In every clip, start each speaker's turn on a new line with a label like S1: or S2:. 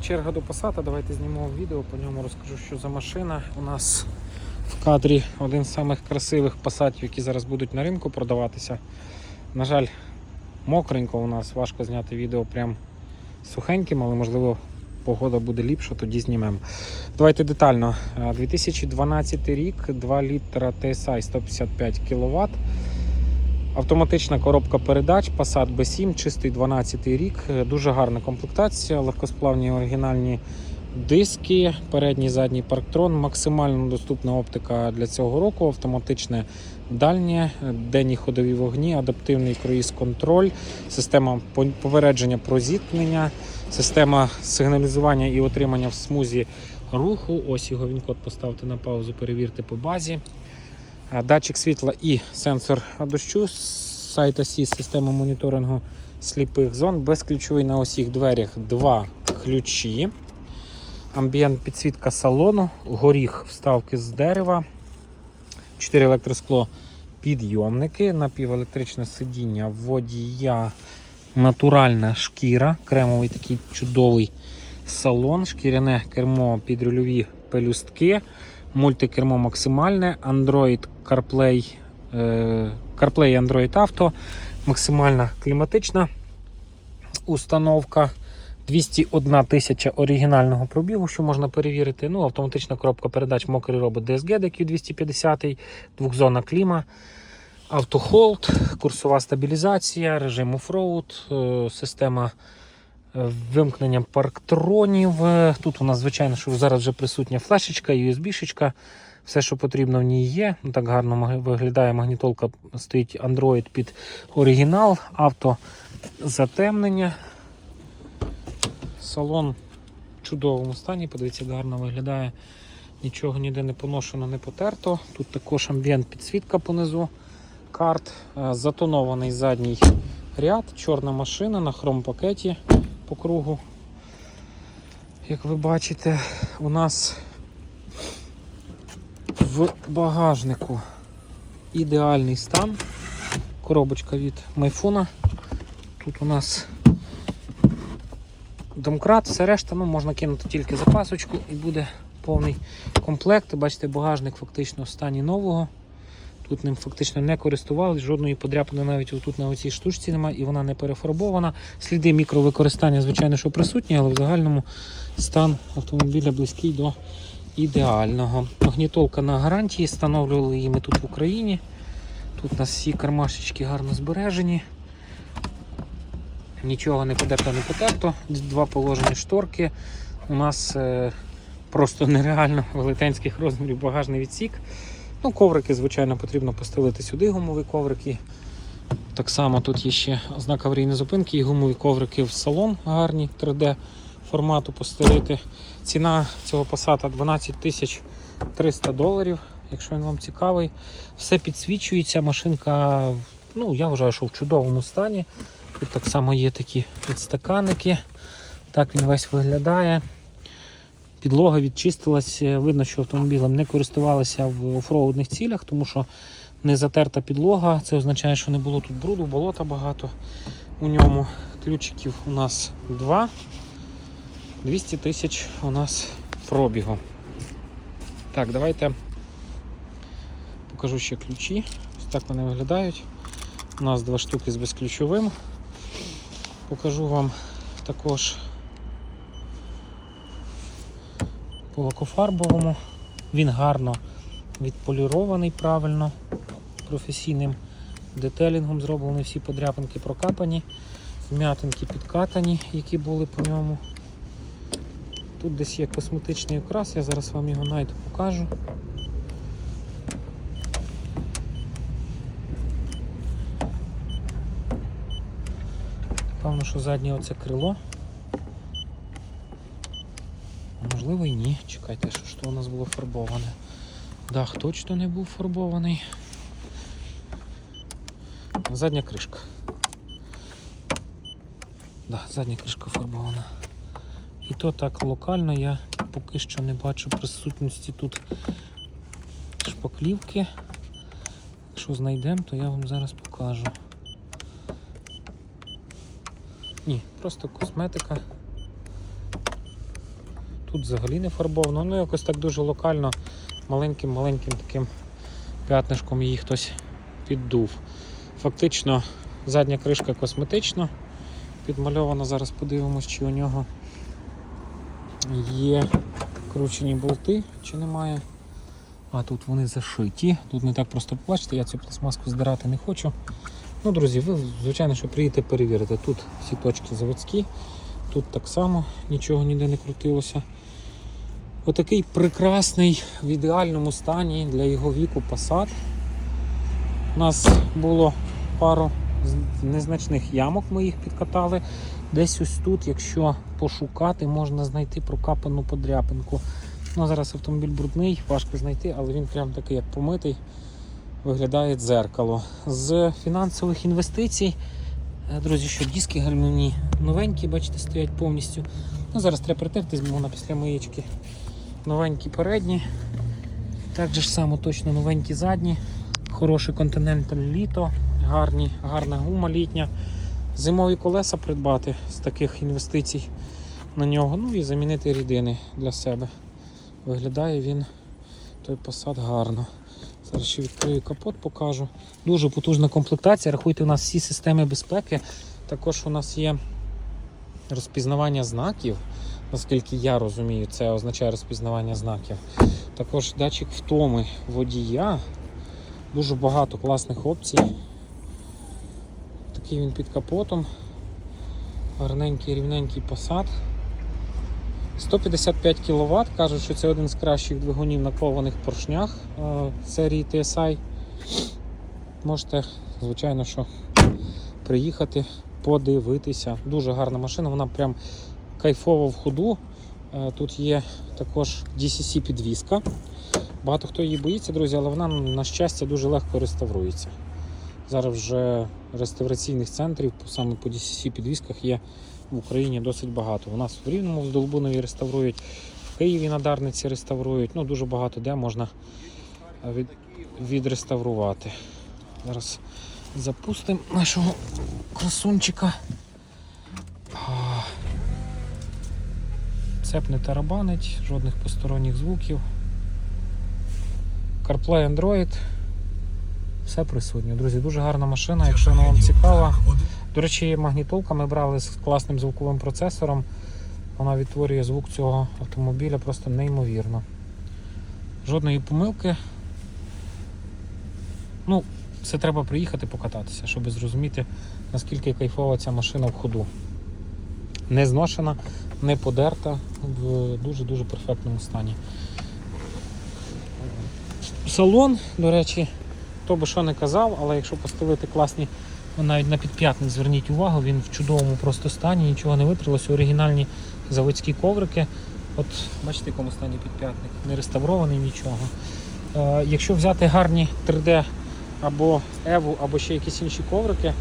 S1: Черга до Passat, давайте знімемо відео, по ньому розкажу, що за машина. У нас в кадрі один з самих красивих Passatів, які зараз будуть на ринку продаватися. На жаль, мокренько у нас, важко зняти відео прям сухеньким, але можливо погода буде ліпша, тоді знімемо. Давайте детально. Е, 2012 рік, 2 літра TSI 155 кВт. Автоматична коробка передач, Passat B7, чистий 12 рік, Е, дуже гарна комплектація, легкосплавні оригінальні диски, передній задній парктрон, максимально доступна оптика для цього року, автоматичне дальнє, денні ходові вогні, адаптивний круїз-контроль, система попередження про зіткнення, система сигналізування і отримання в смузі руху. Ось його він код поставте на паузу, перевірте по базі. Датчик світла і сенсор дощу, сайт осі, система моніторингу сліпих зон, безключовий на усіх дверях два ключі, амбієнт підсвітка салону, горіх вставки з дерева, 4 електроскло підйомники, напівелектричне сидіння водія, натуральна шкіра, кремовий такий чудовий салон, шкіряне кермо підрульові пелюстки мультикермо максимальне, Android CarPlay, е, CarPlay Android Auto, максимальна кліматична установка. 201 тисяча оригінального пробігу, що можна перевірити. Ну, автоматична коробка передач мокрий робот DSG DQ250, двохзонна кліма, автохолд, курсова стабілізація, режим оффроуд, е, система е, вимкнення парктронів. Тут у нас, звичайно, що зараз вже присутня флешечка, USB-шечка. Все, що потрібно в ній є. Ну, Так гарно виглядає магнітолка, стоїть Android під оригінал, авто затемнення. Салон в чудовому стані. Подивіться, гарно виглядає. Нічого ніде не поношено, не потерто. Тут також амбієнт підсвітка понизу карт. Е, Затонований задній ряд, чорна машина на хром-пакеті по кругу. Як ви бачите, у нас в багажнику ідеальний стан. Коробочка від майфона. Тут у нас домкрат, все решта, ну, можна кинути тільки запасочку і буде повний комплект. Бачите, багажник фактично в стані нового. Тут ним фактично не користувалися, жодної подряпини навіть отут на оцій штучці немає і вона не перефарбована. Сліди мікровикористання, звичайно, що присутні, але в загальному стан автомобіля близький до ідеального. Магнітолка на гарантії, встановлювали її ми тут в Україні. Тут у нас всі кармашечки гарно збережені. Нічого не подерто, не потерто. Два положені шторки. У нас е, просто нереально велетенських розмірів багажний відсік. Ну, коврики, звичайно, потрібно постелити сюди гумові коврики. Так само тут є ще знак аварійної зупинки і гумові коврики в салон гарні 3D формату постелити. Ціна цього Passat 12 тисяч 300 доларів, якщо він вам цікавий. Все підсвічується, машинка, ну, я вважаю, що в чудовому стані. Тут так само є такі підстаканники. Так він весь виглядає. Підлога відчистилась. Видно, що автомобілем не користувалися в офроудних цілях, тому що не затерта підлога. Це означає, що не було тут бруду, болота багато у ньому. Ключиків у нас два. 200 тисяч у нас пробігу. Так, давайте покажу ще ключі. Ось так вони виглядають. У нас два штуки з безключовим. Покажу вам також по лакофарбовому. Він гарно відполірований правильно, професійним детелінгом зроблені всі подряпинки прокапані, вм'ятинки підкатані, які були по ньому. Тут десь є косметичний окрас, я зараз вам його найду покажу. Певно, що заднє оце крило. А Можливо і ні. Чекайте, що, що у нас було фарбоване. Дах точно не був фарбований. Задня кришка. Да, задня кришка фарбована. І то так локально я поки що не бачу присутності тут шпаклівки. Якщо знайдемо, то я вам зараз покажу. Ні, просто косметика. Тут взагалі не фарбовано, ну якось так дуже локально, маленьким-маленьким таким п'ятнишком її хтось піддув. Фактично задня кришка косметична, підмальована. Зараз подивимось, чи у нього є кручені болти, чи немає. А тут вони зашиті. Тут не так просто побачити, я цю пластмаску здирати не хочу. Ну, друзі, ви, звичайно, що приїдете перевірите. Тут всі точки заводські, тут так само нічого ніде не крутилося. Отакий прекрасний в ідеальному стані для його віку Passat. У нас було пару незначних ямок, ми їх підкатали. Десь ось тут, якщо пошукати, можна знайти прокапану подряпинку. Ну, зараз автомобіль брудний, важко знайти, але він прям такий, як помитий, виглядає дзеркало. З фінансових інвестицій, е, друзі, що диски гальмівні новенькі, бачите, стоять повністю. Ну, зараз треба притерти, вона після миєчки. Новенькі передні. Так же ж само точно новенькі задні. Хороший Continental літо, гарні, гарна гума літня. Зимові колеса придбати з таких інвестицій на нього. Ну і замінити рідини для себе. Виглядає він той посад гарно. Зараз ще відкрию капот, покажу. Дуже потужна комплектація. Рахуйте, у нас всі системи безпеки. Також у нас є розпізнавання знаків. Наскільки я розумію, це означає розпізнавання знаків. Також датчик втоми водія. Дуже багато класних опцій. Такий він під капотом. Гарненький рівненький посад. 155 кВт. Кажуть, що це один з кращих двигунів на кованих поршнях е, серії TSI. Можете, звичайно, що приїхати, подивитися. Дуже гарна машина, вона прям кайфова в ходу. Е, Тут є також DCC підвізка. Багато хто її боїться, друзі, але вона, на щастя, дуже легко реставрується. Зараз вже реставраційних центрів саме по DCC підвісках є в Україні досить багато. У нас в Рівному в Долбунові реставрують, в Києві на Дарниці реставрують. Ну, дуже багато де можна від, відреставрувати. Зараз запустимо нашого красунчика. А, Цеп не тарабанить, жодних посторонніх звуків. CarPlay Android. Все присутнє. Друзі, дуже гарна машина, якщо вона вам цікава. До речі, магнітолка ми брали з класним звуковим процесором. Вона відтворює звук цього автомобіля просто неймовірно. Жодної помилки. Ну, це треба приїхати покататися, щоб зрозуміти, наскільки кайфова ця машина в ходу. Не зношена, не подерта, в дуже-дуже перфектному стані. Салон, до речі, хто би що не казав, але якщо поставити класні, навіть на підп'ятник зверніть увагу, він в чудовому просто стані, нічого не витрилося, оригінальні заводські коврики. От бачите, якому стані підп'ятник, не реставрований нічого. Е, якщо взяти гарні 3D або Evo, або ще якісь інші коврики,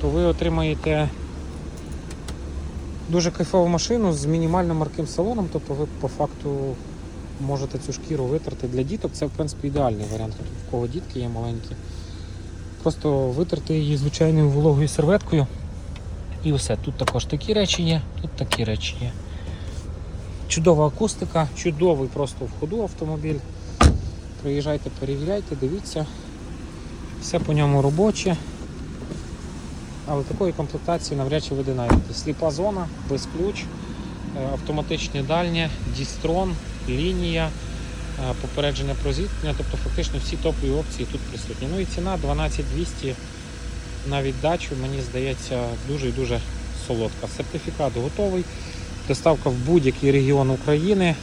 S1: то ви отримаєте дуже кайфову машину з мінімальним марким салоном, тобто ви по факту можете цю шкіру витерти для діток. Це в принципі ідеальний варіант, в кого дітки є маленькі. Просто витерти її звичайною вологою серветкою. І все. Тут також такі речі є, тут такі речі є. Чудова акустика, чудовий просто в ходу автомобіль. Приїжджайте, перевіряйте, дивіться. Все по ньому робоче. Але такої комплектації навряд чи ви знайдете. Сліпа зона, без ключ, е, автоматичне дальнє, дістрон, лінія, е, попередження про зіткнення, тобто фактично всі топові опції тут присутні. Ну і ціна 12200 на віддачу, мені здається, дуже і дуже солодка. Сертифікат готовий. Доставка в будь-який регіон України.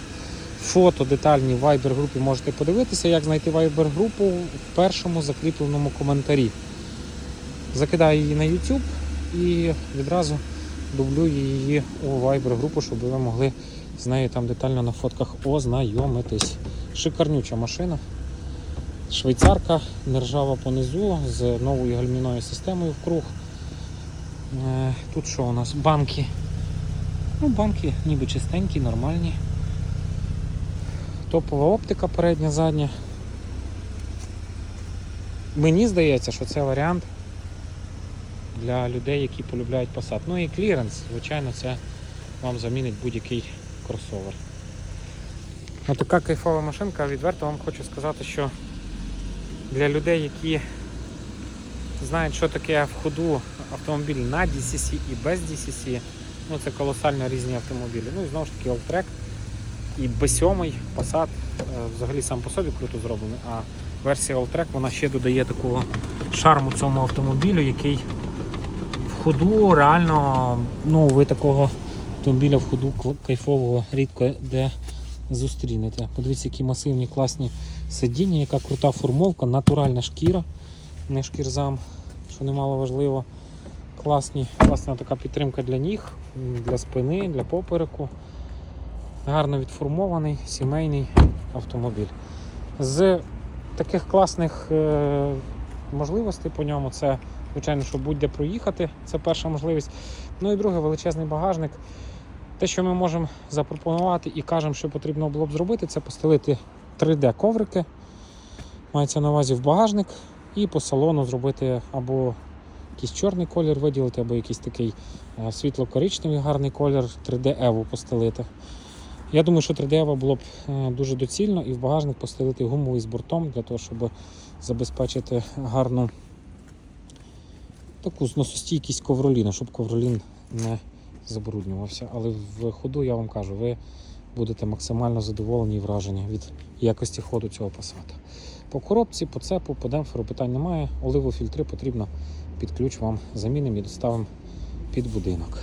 S1: Фото детальні в Viber групі можете подивитися, як знайти Viber групу в першому закріпленому коментарі. Закидаю її на YouTube і відразу дублюю її у Viber групу, щоб ви могли з нею там детально на фотках ознайомитись. Шикарнюча машина. Швейцарка, нержава понизу з новою гальміною системою в круг. Е, Тут що у нас? Банки. Ну, банки ніби чистенькі, нормальні. Топова оптика передня, задня. Мені здається, що це варіант для людей, які полюбляють Passat. Ну і кліренс, звичайно, це вам замінить будь-який кросовер. Ну, така кайфова машинка, відверто вам хочу сказати, що для людей, які знають, що таке в ходу автомобіль на DCC і без DCC, ну це колосально різні автомобілі. Ну і знову ж таки Alltrack і B7 Passat е, взагалі сам по собі круто зроблений, а версія Alltrack вона ще додає такого шарму цьому автомобілю, який ходу реально, ну ви такого автомобіля в ходу кайфового рідко де зустрінете. Подивіться, які масивні класні сидіння, яка крута формовка, натуральна шкіра, не шкірзам, що немало важливо. Класні, класна така підтримка для ніг, для спини, для попереку. Гарно відформований сімейний автомобіль. З таких класних е, можливостей по ньому це, звичайно, що будь-де проїхати, це перша можливість. Ну і друге, величезний багажник. Те, що ми можемо запропонувати і кажемо, що потрібно було б зробити, це постелити 3D-коврики. Мається на увазі в багажник, і по салону зробити або якийсь чорний колір виділити, або якийсь такий е, світло-коричневий гарний колір 3D Evo постелити. Я думаю, що 3D Evo було б е, дуже доцільно і в багажник постелити гумовий з бортом для того, щоб забезпечити гарну таку зносостійкість ковроліна, щоб ковролін не забруднювався. Але в ходу я вам кажу, ви будете максимально задоволені і вражені від якості ходу цього пасата. По коробці, по цепу, по демпферу питань немає. Оливофільтри потрібно під ключ вам замінимо і доставимо під будинок.